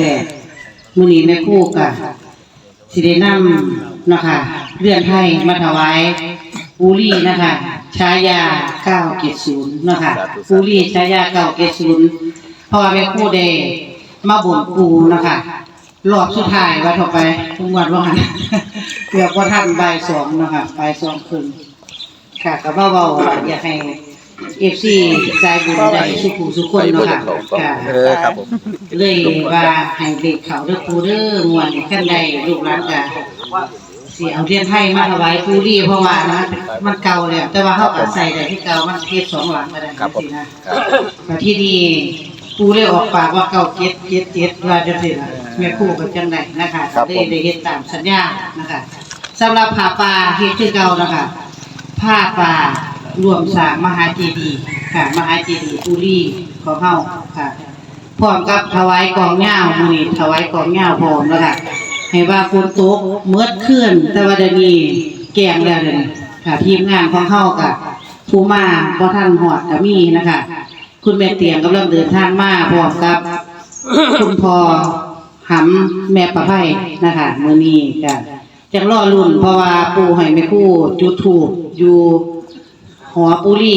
แปดมือนี้แม่คู่กะสิได้นำนะคะเลื่อนไทยมาถวายปูรี่นะคะชายา970นย์นะคะปูรี่ชายา970เพราะว่าแม่ครู่ได้มาบ่นปูนะคะรอบสุดท้ายว่าเท่าไปทุกวันว่าหันเกือบว่าทันใบสองนะคะใบสองครึ่งค่ะก็เบาๆอยากให้ เอฟซีสายบุญได้สุขุสุขคนเนาะค่ะค่ะเออครับผมเลยว่าให้เด็กเขาเด้อครูเด้อมวนขั้นใดลูกหลานกะสิเอาเรียนไทยมาถวายครูดีเพราะว่านะมันเก่าแล้วแต่ว่าเขาก็ใส่ได้ที่เก่ามันเทศสองหลังก็ได้ครับผมสินะครับแต่ที่นี่ครูเลยออกปากว่าเก่าเจ็ดเจ็ดเจ็ดว่าจะสิล่ะแม่ครูก็จังไดนะคะครับได้ผมได้เฮ็ดตามสัญญานะคะสำหรับผ้าป่าเฮ็ดคือเก่านะคะผ้าป่า รวมสร้างมหาเจดีย์ค่ะ มหาเจดีย์ปุรีของเฮาค่ะพร้อมกับถวายกองเหย้ามือนี้ถวายกองเหย้าพร้อมแล้วค่ะให้ว่าฝนตกเมื่อคืนแต่ว่าเดี๋ยวนี้แกงแล้วเดี๋ยค่ะทีมงานของเฮากับผู้มาบ่ทันฮอดก็มีนะคะ คุณแม่เตียงกำลังเดินทางมาพร้อมกับ คุณพ่อหำแม่ประไพนะคะมือนี้ก็จังรอรุ่นเพราะว่าปู่ให้แม่คู่จุดธูปอยู่ หอปุรี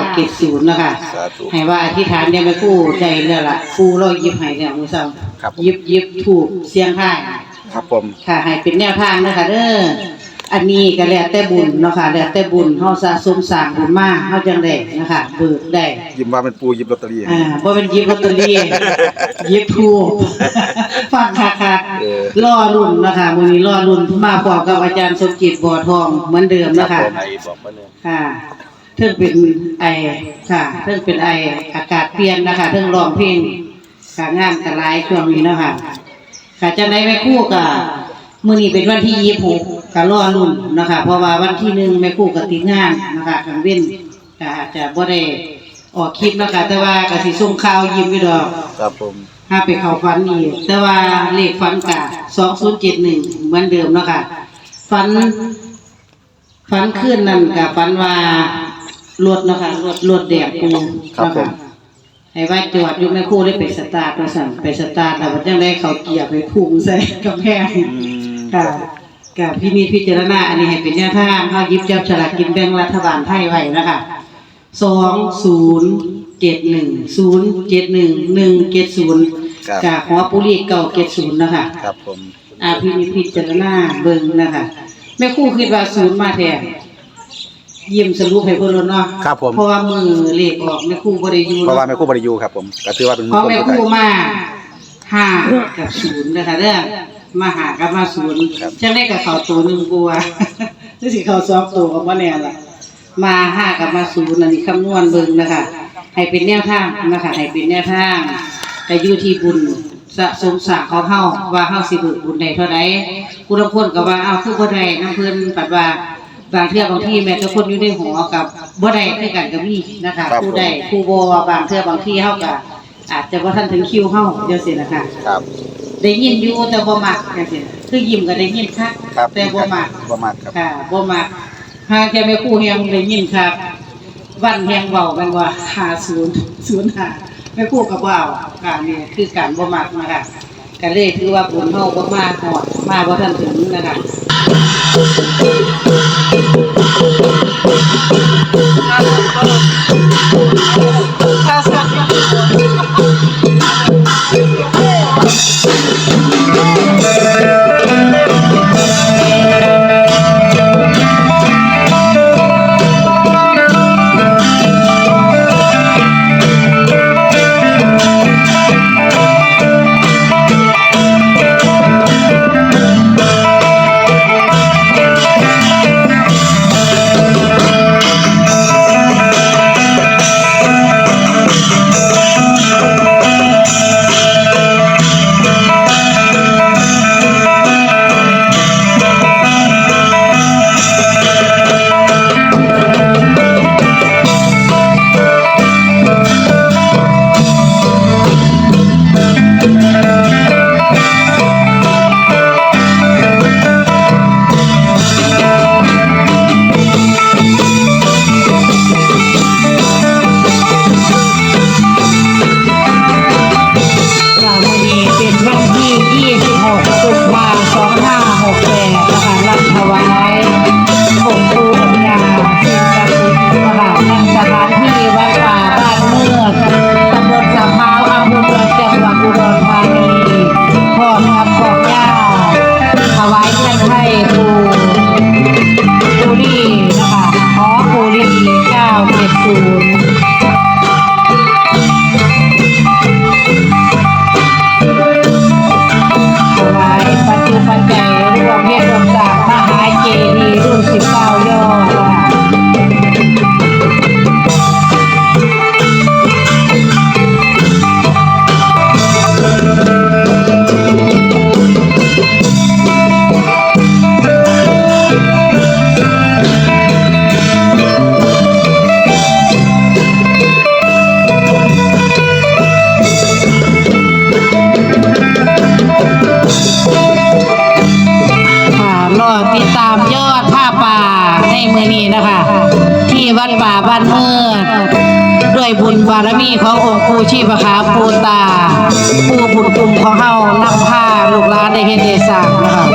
970นะคะสาธุ ให้ว่าอธิษฐานเนี่ยแม่ครู่ใจแล้วล่ะครู่เราหยิบให้เนี่ยมื้อเช้าครับหยิบหยิบถูกเสียงทาย ครับผม ค่ะให้เป็นแนวทางนะคะเด้อ อันนี้ก็แล้วแต่บุญเนาะค่ะแล้วแต่บุญเฮาสะสมสร้างบุญมาเฮาจังได้นะคะเบิกได้ ยิ้มว่าเป็นปูหยิบลอตเตอรี่ อ่าบ่เป็นหยิบลอตเตอรี่หยิบถูกฟังค่ะค่ะเออรอรุ่นนะคะมื้อนี้รอรุ่นมาพร้อมกับอาจารย์สมจิตบ่อทองเหมือนเดิมนะคะไอบอกมาเนี่ยค่ะเทิงเป็นไอค่ะเทิงเป็นไออากาศเปลี่ยนนะคะเทิงร้องเพลงค่ะงานกระไรช่วงนี้เนาะค่ะค่ะจะได้แม่ครู่กับ มื้อนี้เป็นวันที่ยี่สิบหกก็รอรุ่นนะคะ เพราะว่าวันที่หนึ่งแม่ครู่ก็ติดงานนะคะกลางเว้นก็อาจจะบ่ได้ออกคลิปนะคะแต่ว่าก็สิส่งข่าวยิ้มอยู่ดอกครับผมถ้าไปเข้าฝันอีกแต่ว่าเลขฝันกะ2071เหมือนเดิมเนาะค่ะฝันฝันขึ้นนั่นกับฝันว่ารถเนาะคะรถรถแดกปูครับผมเนาะะให้ว่าจอดอยู่แม่ครู่ได้ไปสตาร์ทมาสั่นไปสตาร์ทแล้วมันยังได้เขาเกียร์ไปพุ่งใส่กำแพง อืมค่ะกับพี่นี่พิจารณาอันนี้ให้เป็นแนวทางเขาหยิบจับฉลากกินแบ่งรัฐบาลไทยไว้นะคะสองศูนย์เจ็ดหนึ่งศูนย์เจ็ดหนึ่งหนึ่งเจ็ดศูนย์ครับจากหัวปุรีเก่าเจ็ดศูนย์นะคะครับผมอาพินิจพิจารณาเบิ่งนะคะแม่ครู่คิดว่าศูนย์มาแทนยิ้มสรุปให้เพิ่นแล้วเนาะครับผม เพราะว่ามือเลขออกแม่ครู่บ่ได้อยู่เพราะว่าแม่ครู่บริยูครับผมก็ถือว่าเป็นของคนแม่ผู้ครู่ไทยมาห้ากับศูนย์นะคะเด้อ มาหากับมาศูนย์ครับ จังได้กับเขาตัวหนึงกลัวจังสิเขาสองตัวก็บ่แน่ล่ะ มาห้ากับมาศูนย์อันนี้คำนวณเบิ่งนะคะ ให้เป็นแนวทางนะคะให้เป็นแนวทางแต่อยู่ที่บุญสะสมสร้างของเฮาว่าเฮาสิเบิกบุญได้เท่าใดกูบางคนก็ว่าเอาคือบ่ได้นํเพิ่นปัดว่า บางเทื่อบางที่แม้แต่คนอยู่ในหอกับบ่ได้คือกันก็มีนะคะ ครับ ผู้ใดผู้บ่บางเทื่อบางที่เฮาก็อาจจะบ่ทันถึงคิวเฮาจังซี่นะคะ ครับ ได้ยินอยู่แต่บ่มักจังซี่คือยิ้มก็ได้ยินคักครับแต่บ่มักบ่มักครับค่ะบ่มักหางแค่แม่ครู่เฮียงได้ยินครับวันแฮงเว้าแม่นว่า50 05แม่ครู่ก็บ่เอาการนี่คือการบ่มักนะคะก็เลยถือว่าบุญเฮาบ่มาฮอดมาบ่ทันถึงนะคะข 2568ประหารรับถวายผมครูผมยาสิ่งศักทิประหลานสถานที่วัดป่าบ้านเมื่อตำบลสาพาวอำเภอเจังวัดอุดรธานีพอครับพ่อย่าถวายท่านให้ครู มยอดผ้าป่าในมือนี้นะคะ ที่วัดป่าบ้านเมือด้วยบุญบารมีขององค์ปู่ชีพขาปูตาผู้บุญกลุ่มของเฮานำผ้าลูกหลานได้เฮ็ดได้สร้างนะคะ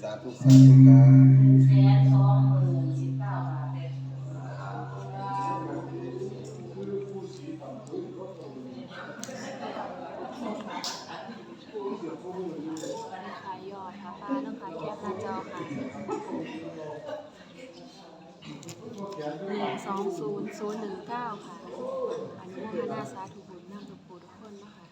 สาธุสาธุครับหนึ่งแสนสองหมื่นสิบเก้าบาทเลยขายยอดค่ะป้าต้องขายแคปหน้าจอค่ะหนึ่งส องศูนย์ศูนย์หนึ่งเก้าค่ะอันนี้นะคะหน้าสาธุบุญนั่งกผู้ทุกคนนะคะ